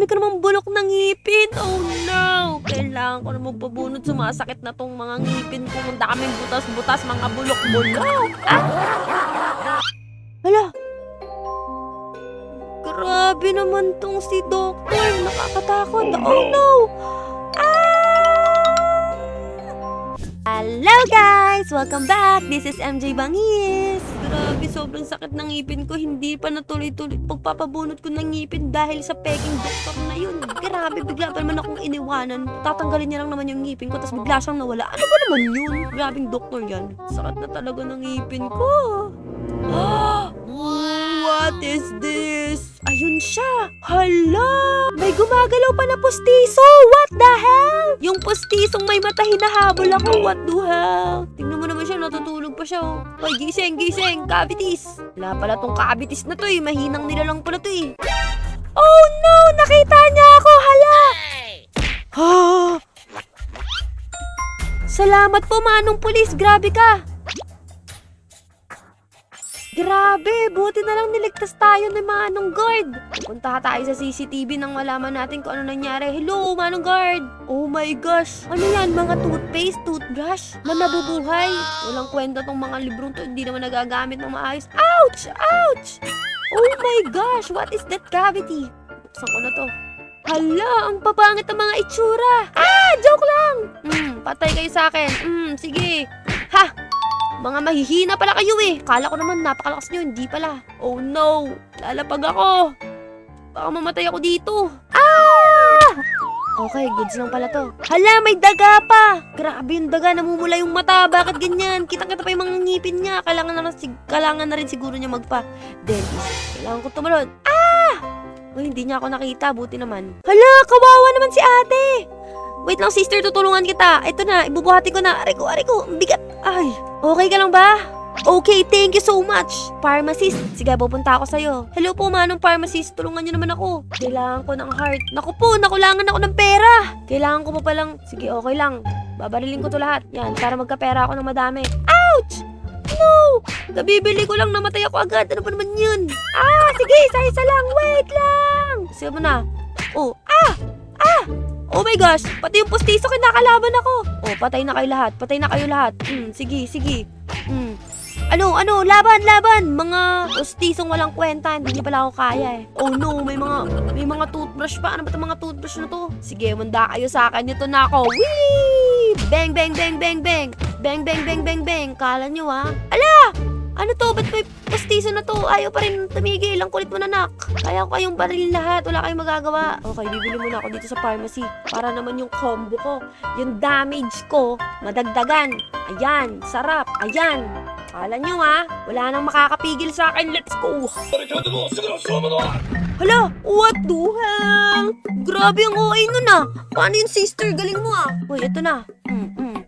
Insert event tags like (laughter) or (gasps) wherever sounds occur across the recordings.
dami ko namang bulok ng ngipin. Oh no! Kailangan ko na magpabunot. Sumasakit na tong mga ngipin ko. Ang daming butas-butas, mga bulok-bulok. Ah! Hala! Grabe naman tong si Doctor. Nakakatakot. Oh no! Hello guys! Welcome back! This is MJ Bangis! Grabe, sobrang sakit ng ngipin ko. Hindi pa natuloy-tuloy pagpapabunot ko ng ngipin dahil sa peking doktor na yun. Grabe, bigla pa naman akong iniwanan. Tatanggalin niya lang naman yung ngipin ko, tapos bigla siyang nawala. Ano ba naman yun? Grabing doktor yan. Sakit na talaga ng ngipin ko. (gasps) What is this? Ayun siya! Hala! May gumagalaw pa na pustiso! What the hell? Yung pustisong may mata hinahabol ako. What the hell? Natutulog pa siya. Oh. Ay, gising, gising! Cavities! Wala pala tong cavities na to eh. Mahinang nila lang pala to eh. Oh no! Nakita niya ako! Hala! Ah! Salamat po, manong pulis. Grabe ka. Grabe, buti na lang niligtas tayo ng manong guard. Pupunta tayo sa CCTV nang malaman natin kung ano nangyari. Hello, manong guard. Oh my gosh. Ano yan, mga toothpaste, toothbrush na nabubuhay. Walang kwenta tong mga librong to, hindi naman nagagamit ng maayos. Ouch! Ouch! Oh my gosh, what is that cavity? Buksan ko na to. Hala, ang papangit ng mga itsura. Ah, joke lang. Hmm, patay kayo sa akin. Hmm, sige. Ha! Mga mahihina pala kayo eh. Kala ko naman napakalakas nyo, hindi pala. Oh no, lalapag ako. Baka mamatay ako dito. Ah! Okay, goods lang pala to. Hala, may daga pa! Grabe yung daga, namumula yung mata. Bakit ganyan? Kitang-kita pa yung mga ngipin niya. Kailangan na, sig- kailangan na rin siguro niya magpa-dentist. Kailangan ko tumalon. Ah! Uy, hindi niya ako nakita. Buti naman. Hala, kawawa naman si ate! Wait lang, sister, tutulungan kita. Ito na, ibubuhati ko na. Aray ko, aray ko. Bigat. Ay, okay ka lang ba? Okay, thank you so much. Pharmacist, sige, pupunta ako sa'yo. Hello po, manong pharmacist. Tulungan niyo naman ako. Kailangan ko ng heart. Naku po, nakulangan ako ng pera. Kailangan ko pa palang... Sige, okay lang. Babarilin ko to lahat. Yan, para magkapera ako ng madami. Ouch! No! Kabibili ko lang, namatay ako agad. Ano ba naman yun? Ah, sige, isa-isa lang. Wait lang. Sige mo na. Oh, ah! Ah! Oh my gosh, pati yung pustiso kinakalaban ako. Oh, patay na kayo lahat. Patay na kayo lahat. Hmm, sige, sige. Hmm. Ano, ano, laban, laban. Mga pustisong walang kwenta. Hindi niya pala ako kaya eh. Oh no, may mga, may mga toothbrush pa. Ano ba itong mga toothbrush na to? Sige, manda kayo sa akin. Ito na ako. Whee! Bang, bang, bang, bang, bang. Bang, bang, bang, bang, bang. Kala nyo ha? Ala! Ano to? Ba't may pustiso na to? Ayaw pa rin tumigil. Ang kulit mo na, nak. Kaya ko kayong barilin lahat. Wala kayong magagawa. Okay, bibili muna ako dito sa pharmacy. Para naman yung combo ko, yung damage ko, madagdagan. Ayan, sarap. Ayan. Kala nyo ha? Wala nang makakapigil sa akin. Let's go! Hala, what the hell? Grabe ang OA nun ah. Paano yung sister? Galing mo ah. Uy, ito na. Mm, mm.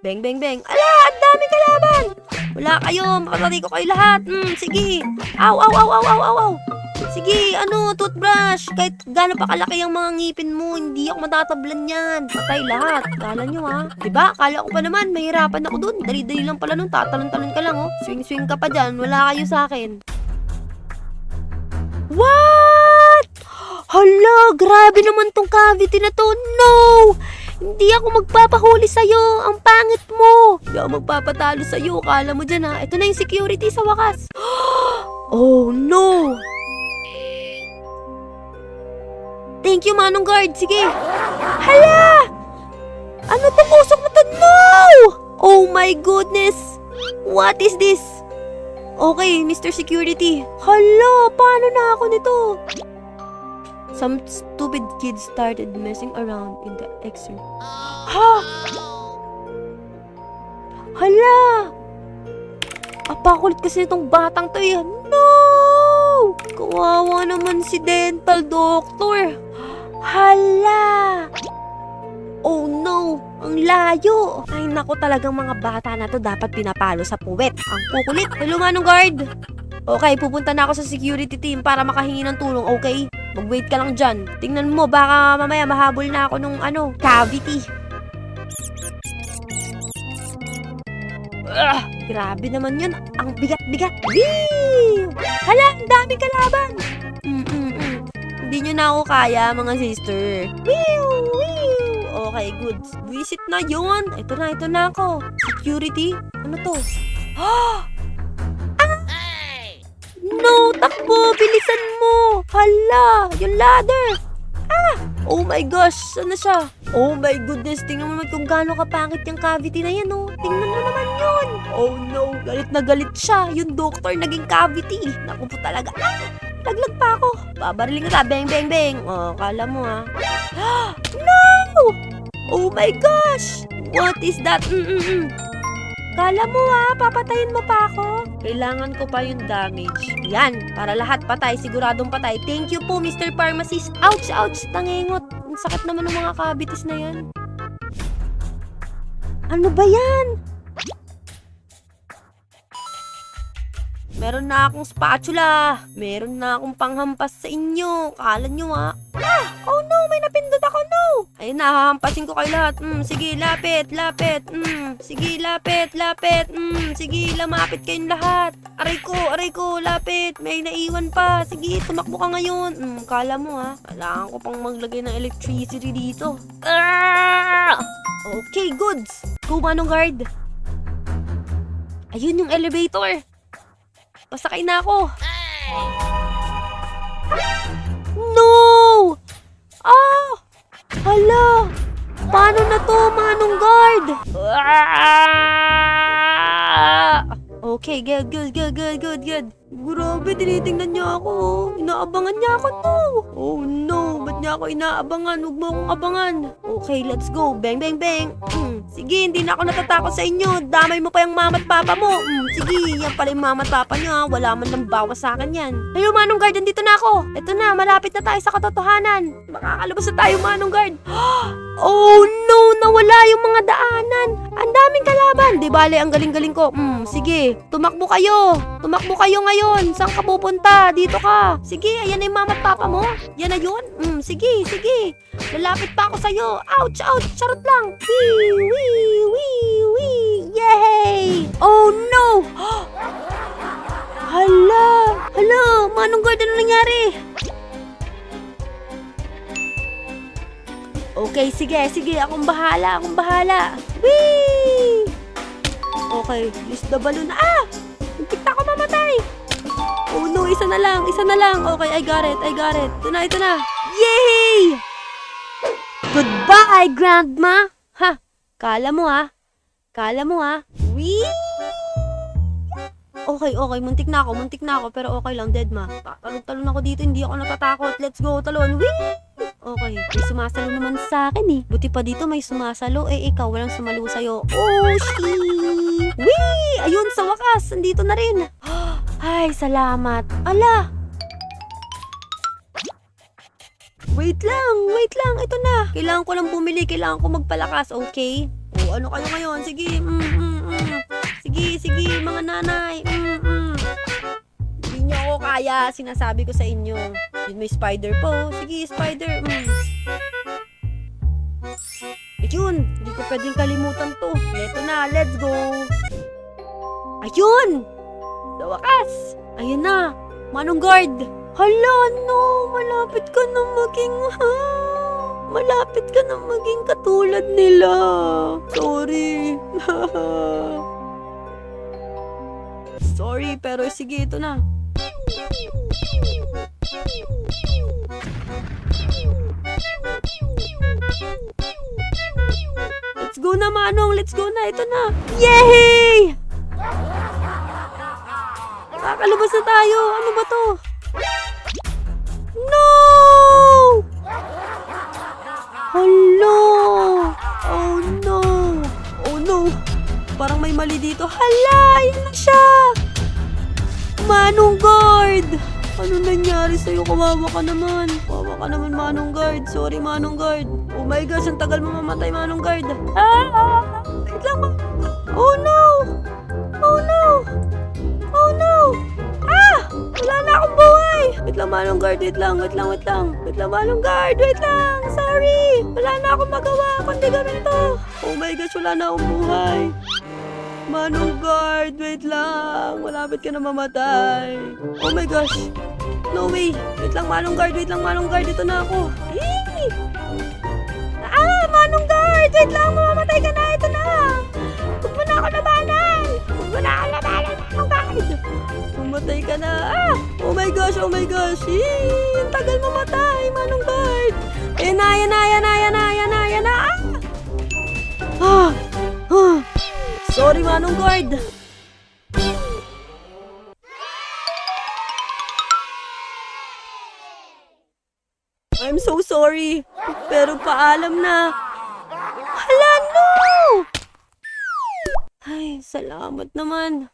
Bang, bang, bang. Ala, ang dami kalaban. Wala kayo, makatati ko kayo lahat. Mm, sige. Aw, aw, aw, aw, aw, aw, aw. Sige, ano, toothbrush. Kahit gano'n pa kalaki ang mga ngipin mo, hindi ako matatablan yan. Patay lahat. Kala nyo ha. Diba? Kala ko pa naman, mahirapan ako dun. Dali-dali lang pala nun, tatalon-talon ka lang oh. Swing-swing ka pa dyan, wala kayo sa akin. What? Hala, grabe naman tong cavity na to. No! Hindi ako magpapahuli sa'yo. Ang pangit mo. Hindi ako magpapatalo sa'yo. Kala mo dyan ha. Ito na yung security sa wakas. (gasps) Oh no! Thank you, Manong Guard. Sige. Hala! Ano tong usok na to? No! Oh my goodness! What is this? Okay, Mr. Security. Hala, paano na ako nito? Some stupid kids started messing around in the exit. Ha? Hala! Apakulit kasi itong batang to eh. No! Kawawa naman si dental doctor. Hala! Oh no! Ang layo! Ay nako talagang mga bata na to dapat pinapalo sa puwet. Ang kukulit. Hello, Manong Guard! Okay, pupunta na ako sa security team para makahingi ng tulong, okay? Mag-wait ka lang dyan. Tingnan mo, baka mamaya mahabol na ako nung ano, cavity. Ah, grabe naman yun. Ang bigat-bigat. Hala, ang daming kalaban. Mm-mm-mm. Hindi nyo na ako kaya, mga sister. Wiw! Wiw! Okay, good. Visit na yon. Ito na, ito na ako. Security? Ano to? Ah! No! Takbo! Bilisan mo! Hala! Yung ladder! Ah! Oh my gosh! Na siya? Oh my goodness! Tingnan mo naman kung gaano kapangit yung cavity na yan, oh. Tingnan mo naman yun! Oh no! Galit na galit siya! Yung doctor naging cavity! Naku po talaga! Ah! Laglag pa ako! Babariling kita! Bang, bang, bang! Oh, kala mo? Ah! (gasps) No! Oh my gosh! What is that? Mm-mm-mm. Kala mo ha, papatayin mo pa ako? Kailangan ko pa yung damage. Yan, para lahat patay, siguradong patay. Thank you po, Mr. Pharmacist. Ouch, ouch, tangengot. Ang sakit naman ng mga cavities na yan. Ano ba yan? Meron na akong spatula. Meron na akong panghampas sa inyo. Kala nyo ha. Ah! Oh no! May napindot ako! No! Ayun na, hahampasin ko kayo lahat. Mm, sige, lapit, lapit. Mm, sige, lapit, lapit. Mm, sige, lamapit kayong lahat. Aray ko, aray ko, lapit. May naiwan pa. Sige, tumakbo ka ngayon. Mm, kala mo ha. Kailangan ko pang maglagay ng electricity dito. Ah! Okay, goods. Go, Manong Guard. Ayun yung elevator. Pasakay na ako. No! Ah! Hala! Paano na to, Manong Guard? Ah! Okay, good, good, good, good, good, good. Grabe, tinitingnan niya ako. Inaabangan niya ako, no. Oh no, niya ako inaabangan? Huwag mo akong abangan. Okay, let's go. Bang, bang, bang. Hmm, sige, hindi na ako natatakot sa inyo. Damay mo pa yung mama at papa mo. Hmm, sige, yan pala yung mama at papa niya. Wala man lang bawas sa akin yan. Hello, Manong Guard, dito na ako. Ito na, malapit na tayo sa katotohanan. Makakalabas na tayo, Manong Guard. (gasps) Oh no, nawala yung mga daanan. Ang daming kalaban. Di bale, ang galing-galing ko. Hmm, sige, tumakbo kayo. Tumakbo kayo ngayon. Saan ka pupunta? Dito ka. Sige, ayan na yung mama at papa mo. Yan na yun. Hmm, sige, sige. Lalapit pa ako sa'yo. Ouch, ouch, charot lang. Wee, wee, wee, wee. Yay! Oh no! (gasps) Hala! Hala! Manong guard, ano nangyari? Okay, sige, sige. Akong bahala, akong bahala. Wee! Okay, list the balloon. Ah! Na ako mamatay. Oh no, isa na lang, isa na lang. Okay, I got it, I got it. Ito na, ito na. Yay! Goodbye, Grandma! Ha? Kala mo ha? Kala mo ha? Wee! Okay, okay. Muntik na ako, muntik na ako. Pero okay lang, dead ma. Tatalon-talon ako dito, hindi ako natatakot. Let's go, talon. Wee! Okay, may sumasalo naman sa akin eh. Buti pa dito may sumasalo, eh ikaw walang sumalo sa'yo. Oh, shee! Wee! Ayun, sa wakas, andito na rin. (gasps) Ay, salamat. Ala! Wait lang, wait lang, ito na. Kailangan ko lang bumili, kailangan ko magpalakas, okay? O, ano kayo ngayon? Sige, mm, mm, mm. Sige, sige, mga nanay. Mm, mm. Hindi niyo ako kaya, sinasabi ko sa inyo. Yun, may spider po. Sige, spider. Mm. Ayun, hindi ko pwedeng kalimutan to. Ito na, let's go. Ayun! Sa wakas! Ayun na, manong guard. Hala, no, malapit ka na maging, ha? Malapit ka na maging katulad nila. Sorry. (laughs) Sorry, pero sige, ito na. Let's go na, Manong. Let's go na. Ito na. Yay! Nakakalabas na tayo. Ano ba to? Hello! Oh no! Oh no! Parang may mali dito. Hala! Yan na siya! Manong guard! Ano nangyari sa'yo? Kawawa ka naman. Kawawa ka naman, Manong guard. Sorry, Manong guard. Oh my gosh, ang tagal mo mamatay, Manong guard. Ah! Wait lang, ma- Oh no! Oh no! Oh no! Ah! Wala na akong buhay! Wait lang, Manong guard. Wait lang, wait lang, wait lang. Wait lang, Manong guard. Wait lang. Sorry. Wala na akong magawa. Kundi gawin to. Oh my gosh, wala na akong buhay. Manong guard, wait lang. Malapit ka na mamatay. Oh my gosh. No way. Wait lang, Manong Guard. Wait lang, Manong Guard. Ito na ako. Hey! Ah, Manong Guard! Wait lang, mamamatay ka na. Ito na. Huwag mo na ako labanan. Huwag mo na ako labanan, Manong Guard. Mamatay ka na. Ah! Oh my gosh, oh my gosh. Yee! Ang tagal mamatay, Manong Guard. Ayan na, ayan na, ayan na, ayan na, ayan na. Ah! Ah! Ah! Sorry, Manong Guard. I'm so sorry. Pero paalam na. Hala, no! Ay, salamat naman.